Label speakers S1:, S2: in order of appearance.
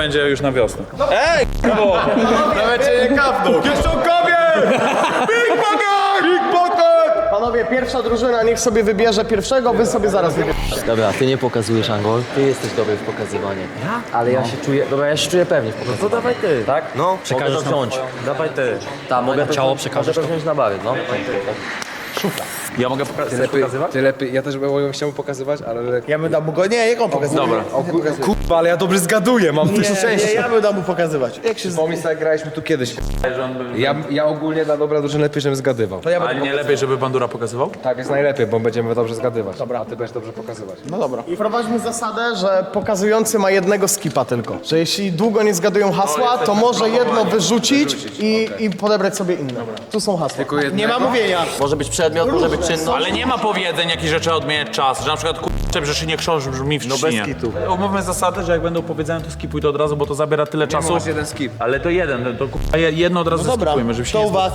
S1: będzie już na wiosnę.
S2: Nawet cię nie kapnął. Kieszonkowie! Pickpocket! Pickpocket!
S3: Panowie, pierwsza drużyna niech sobie wybierze pierwszego, wy sobie zaraz wybierzecie.
S4: Dobra, ty nie pokazujesz Angol, ty jesteś dobry w pokazywaniu. Ja? Ale ja się czuję, dobra, ja się czuję pewnie w pokazywaniu. No to dawaj ty. Tak? No, przekażesz mogę to wziąć. Dawaj ty. Tak, mogę ciało przekażesz mogę to wziąć na bary, no.
S1: Ja mogę poka-
S5: Lepiej,
S1: pokazywać?
S5: ty lepiej, ja też bym chciał mu pokazywać, ale...
S2: Ja bym dał mu go... Nie, jak on pokazywał?
S1: Dobra.
S5: O kur- kurwa, ale ja dobrze zgaduję, mam dużo
S2: Nie, nie,
S5: szczęścia.
S2: ja bym dał mu pokazywać. Jak się...
S5: Pomysł, jak graliśmy tu kiedyś. Ja, ja ogólnie dla dobra drużyny lepiej, żebym zgadywał.
S2: To ja
S1: Ale
S2: będę...
S1: nie lepiej, żeby Bandura pokazywał?
S5: Tak jest najlepiej, bo będziemy dobrze zgadywać. Dobra. A ty będziesz dobrze pokazywać.
S2: No dobra.
S3: I wprowadźmy zasadę, że pokazujący ma jednego skipa tylko. Że jeśli długo nie zgadują hasła, to może jedno wyrzucić i, i podebrać sobie inne. Tu są hasła.
S5: Tylko jednego?
S2: Nie ma mówienia.
S4: Może być przedmiot, może być czynność.
S1: Ale nie ma powiedzeń, jakich rzeczy trzeba odmieniać czas, że na przykład kurczę, że się nie krząż brzmi w no
S4: bez kitu.
S1: Umówmy zasadę, że jak będą powiedzenia, to skipuj to od razu, bo to zabiera tyle czasu.
S5: Jeden skip.
S1: Ale to jeden, to kurwa, je- jedno od razu
S2: Dobra,
S1: skipujmy, żeby się
S2: to
S1: nie
S2: u was.